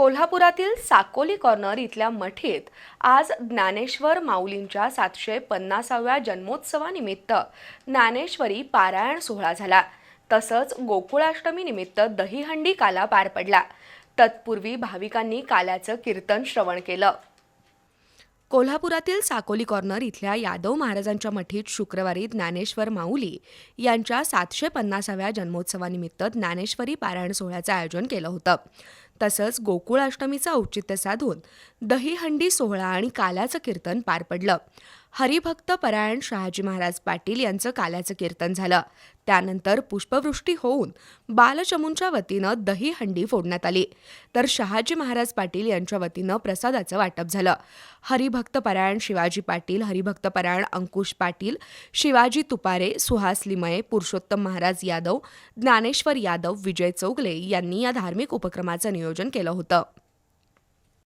कोल्हापुरातील साकोली कॉर्नर इथल्या मठीत आज ज्ञानेश्वर माऊलींच्या सातशे पन्नासाव्या जन्मोत्सवानिमित्त ज्ञानेश्वरी पारायण सोहळा झाला. तसंच गोकुळाष्टमी निमित्त दहीहंडी काला पार पडला. तत्पूर्वी भाविकांनी काल्याचं कीर्तन श्रवण केलं. कोल्हापुरातील साकोली कॉर्नर इथल्या यादव महाराजांच्या मठीत शुक्रवारी ज्ञानेश्वर माऊली यांच्या सातशे पन्नासाव्या जन्मोत्सवानिमित्त ज्ञानेश्वरी पारायण सोहळ्याचं आयोजन केलं होतं. तसंच गोकुळाष्टमीचं औचित्य साधून दहीहंडी सोहळा आणि काल्याचं कीर्तन पार पडलं. हरिभक्त परायण शहाजी महाराज पाटील यांचं काल्याचं कीर्तन झालं. त्यानंतर पुष्पवृष्टी होऊन बालचमूंच्या वतीनं दही हंडी फोडण्यात आली. तर शहाजी महाराज पाटील यांच्या वतीनं प्रसादाचं वाटप झालं. हरिभक्त परायण शिवाजी पाटील हरिभक्त परायण अंकुश पाटील शिवाजी तुपारे सुहास लिमये पुरुषोत्तम महाराज यादव ज्ञानेश्वर यादव विजय चौगले यांनी या धार्मिक उपक्रमाचं नियोजन केलं होतं.